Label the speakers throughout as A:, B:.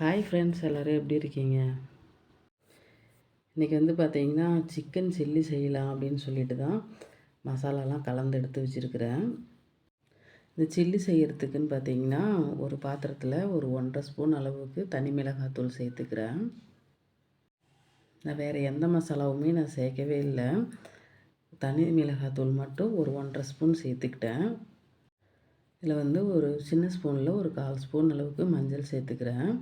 A: Hi friends எல்லோரும் எப்படி இருக்கீங்க? இன்றைக்கி வந்து பார்த்தீங்கன்னா சிக்கன் சில்லி செய்யலாம் அப்படின்னு சொல்லிட்டு தான் மசாலாலாம் கலந்து எடுத்து வச்சுருக்கிறேன். இந்த சில்லி செய்கிறதுக்குன்னு பார்த்தீங்கன்னா ஒரு பாத்திரத்தில் ஒரு ஒன்றரை ஸ்பூன் அளவுக்கு தனி மிளகாத்தூள் சேர்த்துக்கிறேன். நான் வேறு எந்த மசாலாவுமே நான் சேர்க்கவே இல்லை. தனி மிளகாத்தூள் மட்டும் ஒரு ஒன்றரை ஸ்பூன் சேர்த்துக்கிட்டேன். இதில் வந்து ஒரு சின்ன ஸ்பூனில் ஒரு கால் ஸ்பூன் அளவுக்கு மஞ்சள் சேர்த்துக்கிறேன்.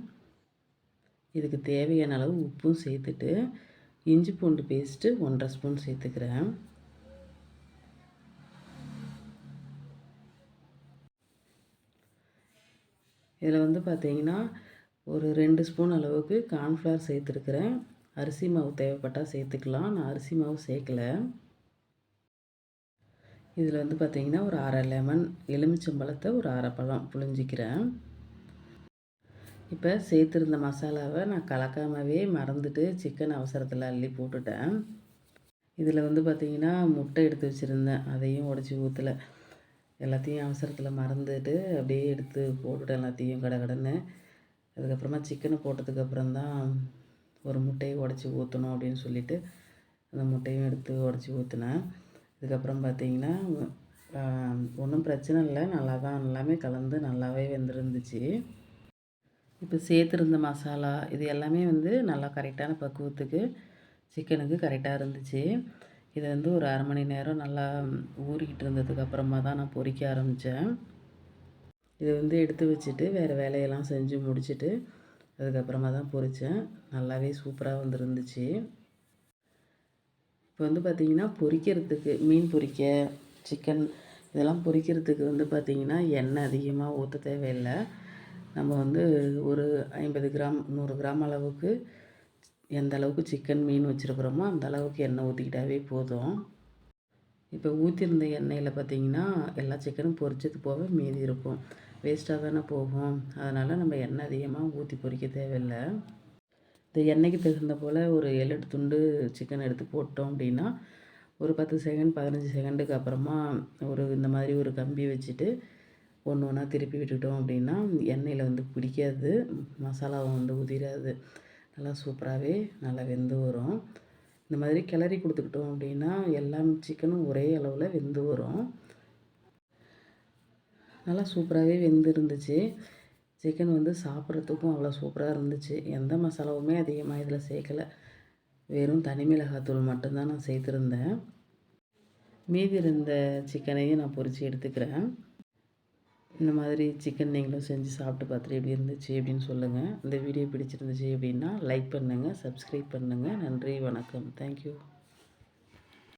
A: இதுக்கு தேவையான அளவு உப்பும் சேர்த்துட்டு இஞ்சி பூண்டு பேஸ்ட்டு ஒன்றரை ஸ்பூன் சேர்த்துக்கிறேன். இதில் வந்து பார்த்தீங்கன்னா ஒரு ரெண்டு ஸ்பூன் அளவுக்கு கார்ன்ஃப்ளவர் சேர்த்துருக்குறேன். அரிசி மாவு தேவைப்பட்டால் சேர்த்துக்கலாம். நான் அரிசி மாவு சேர்க்கலை. இதில் வந்து பார்த்திங்கன்னா ஒரு அரை லெமன் எலுமிச்சம்பழத்தை ஒரு அரை பழம் புழிஞ்சிக்கிறேன். இப்போ சேர்த்துருந்த மசாலாவை நான் கலக்காமவே மறந்துட்டு சிக்கன் அவசரத்தில் அள்ளி போட்டுட்டேன். இதில் வந்து பார்த்திங்கன்னா முட்டை எடுத்து வச்சுருந்தேன். அதையும் உடச்சி ஊற்றலை எல்லாத்தையும் அவசரத்தில் மறந்துட்டு அப்படியே எடுத்து போட்டுட்டேன் எல்லாத்தையும் கடை கடன்னு அதுக்கப்புறமா சிக்கனை போட்டதுக்கப்புறம் தான் ஒரு முட்டையை உடச்சி ஊற்றணும் அப்படின்னு சொல்லிவிட்டு அந்த முட்டையும் எடுத்து உடச்சி ஊற்றினேன் இதுக்கப்புறம் பார்த்திங்கன்னா ஒன்றும் பிரச்சனை இல்லை. நல்லா தான் எல்லாமே கலந்து நல்லாவே வெந்திருந்துச்சு. இப்போ சேர்த்துருந்த மசாலா இது எல்லாமே வந்து நல்லா கரெக்டான பக்குவத்துக்கு சிக்கனுக்கு கரெக்டாக இருந்துச்சு. இது வந்து ஒரு அரை மணி நேரம் நல்லா ஊறிக்கிட்டு இருந்ததுக்கு அப்புறமா தான் நான் பொறிக்க ஆரம்பித்தேன் இதை வந்து எடுத்து வச்சுட்டு வேறு வேலையெல்லாம் செஞ்சு முடிச்சுட்டு அதுக்கப்புறமா தான் பொரித்தேன் நல்லாவே சூப்பராக வந்துருந்துச்சு. இப்போ வந்து பார்த்திங்கன்னா பொறிக்கிறதுக்கு மீன் பொறிக்க சிக்கன் இதெல்லாம் பொரிக்கிறதுக்கு வந்து பார்த்திங்கன்னா எண்ணெய் அதிகமாக ஊற்ற தேவையில்லை. நம்ம வந்து ஒரு ஐம்பது கிராம் நூறு கிராம் அளவுக்கு எந்த அளவுக்கு சிக்கன் மீன் வச்சுருக்குறோமோ அந்த அளவுக்கு எண்ணெய் ஊற்றிக்கிட்டாவே போதும். இப்போ ஊற்றிருந்த எண்ணெயில் பார்த்திங்கன்னா எல்லா சிக்கனும் பொரிச்சது போக மீதி இருக்கும். வேஸ்ட்டாக தானே போகும். அதனால் நம்ம எண்ணெய் அதிகமாக ஊற்றி பொரிக்க தேவையில்லை. இந்த எண்ணெய்க்கு தகுந்த போல் ஒரு ஏழு எட்டு துண்டு சிக்கன் எடுத்து போட்டோம் அப்படின்னா ஒரு பத்து செகண்ட் பதினஞ்சு செகண்டுக்கு அப்புறமா ஒரு இந்த மாதிரி ஒரு கம்பி வச்சுட்டு ஒன்று ஒன்றா திருப்பி விட்டுட்டோம் அப்படின்னா எண்ணெயில் வந்து பிடிக்காது மசாலாவும் வந்து உதிராது. நல்லா சூப்பராகவே நல்லா வெந்து வரும். இந்த மாதிரி கிளறி கொடுத்துக்கிட்டோம் அப்படின்னா எல்லா சிக்கனும் ஒரே அளவில் வெந்து வரும். நல்லா சூப்பராகவே வெந்து இருந்துச்சு சிக்கன் வந்து சாப்பிட்றதுக்கும் அவ்வளோ சூப்பராக இருந்துச்சு. எந்த மசாலாவுமே அதிகமாக இதில் சேர்க்கலை. வெறும் தனி மிளகாத்தூள் மட்டும்தான் நான் சேர்த்துருந்தேன். மீதி இருந்த சிக்கனையும் நான் பொறிச்சு எடுத்துக்கிறேன். இந்த மாதிரி சிக்கன் நீங்களும் செஞ்சு சாப்பிட்டு பார்த்துட்டு எப்படி இருந்துச்சு அப்படின்னு சொல்லுங்கள் இந்த வீடியோ பிடிச்சிருந்துச்சு அப்படின்னா லைக் பண்ணுங்கள் சப்ஸ்கிரைப் பண்ணுங்கள் நன்றி வணக்கம். தேங்க்யூ